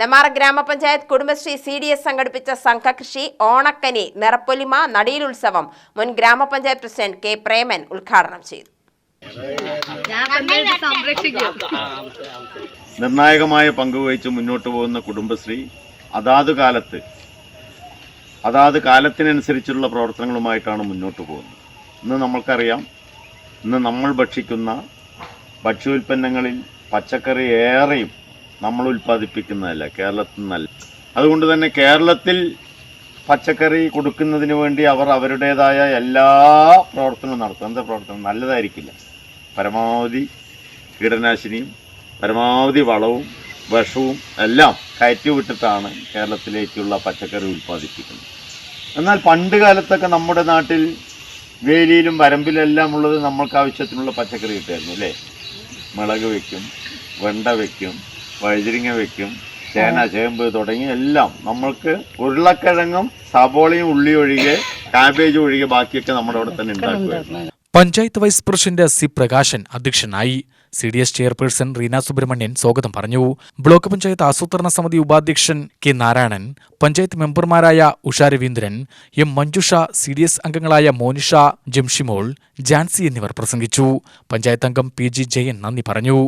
നെമാറ ഗ്രാമപഞ്ചായത്ത് Kudumbashree C D S സംഘടിപ്പിച്ച സംഘകൃഷി ഓണക്കനി നിറപ്പൊലിമ നടീലുത്സവം മുൻ ഗ്രാമപഞ്ചായത്ത് പ്രസിഡന്റ് കെ പ്രേമൻ ഉദ്ഘാടനം ചെയ്തു. നിർണായകമായ പങ്കുവഹിച്ച് മുന്നോട്ട് പോകുന്ന കുടുംബശ്രീ അതാത് കാലത്ത് അതാത് കാലത്തിനനുസരിച്ചുള്ള പ്രവർത്തനങ്ങളുമായിട്ടാണ് മുന്നോട്ട് പോകുന്നത്. ഇന്ന് നമ്മൾക്കറിയാം ഇന്ന് നമ്മൾ ഭക്ഷിക്കുന്ന ഭക്ഷ്യോൽപ്പന്നങ്ങളിൽ പച്ചക്കറി ഏറെയും നമ്മൾ ഉൽപ്പാദിപ്പിക്കുന്നതല്ല കേരളത്തിൽ നിന്നല്ല. അതുകൊണ്ട് തന്നെ കേരളത്തിൽ പച്ചക്കറി കൊടുക്കുന്നതിന് വേണ്ടി അവർ അവരുടേതായ എല്ലാ പ്രവർത്തനവും നടത്തും. എന്താ പ്രവർത്തനം? നല്ലതായിരിക്കില്ല. പരമാവധി കീടനാശിനിയും പരമാവധി വളവും വിഷവും എല്ലാം കയറ്റി വിട്ടിട്ടാണ് കേരളത്തിലേക്കുള്ള പച്ചക്കറി ഉൽപ്പാദിപ്പിക്കുന്നത്. എന്നാൽ പണ്ട് കാലത്തൊക്കെ നമ്മുടെ നാട്ടിൽ വേലിയിലും വരമ്പിലെല്ലാം ഉള്ളത് നമ്മൾക്ക് ആവശ്യത്തിനുള്ള പച്ചക്കറി കിട്ടുമായിരുന്നു അല്ലേ? മുളക് വയ്ക്കും വെണ്ട വെക്കും വഴുതിരിങ്ങ വെക്കും ചേന ചേമ്പ് തുടങ്ങി എല്ലാം. നമ്മൾക്ക് ഉരുളക്കിഴങ്ങും സബോളയും ഉള്ളി ഒഴികെ കാബേജ് ഒഴികെ ബാക്കിയൊക്കെ നമ്മുടെ അവിടെ തന്നെ ഉണ്ടാക്കുമായിരുന്നു. Panchayat vice president C Prakashan അധ്യക്ഷനായി C D S chairperson Reena Subramanian സ്വാഗതം പറഞ്ഞു. ബ്ലോക്ക് പഞ്ചായത്ത് ആസൂത്രണ സമിതി ഉപാധ്യക്ഷൻ കെ നാരായണൻ പഞ്ചായത്ത് മെമ്പർമാരായ Usha Raveendran M Manjusha C D S അംഗങ്ങളായ മോനിഷ ജംഷിമോൾ ജാൻസി എന്നിവർ പ്രസംഗിച്ചു. പഞ്ചായത്ത് അംഗം പി ജി ജയൻ നന്ദി പറഞ്ഞു.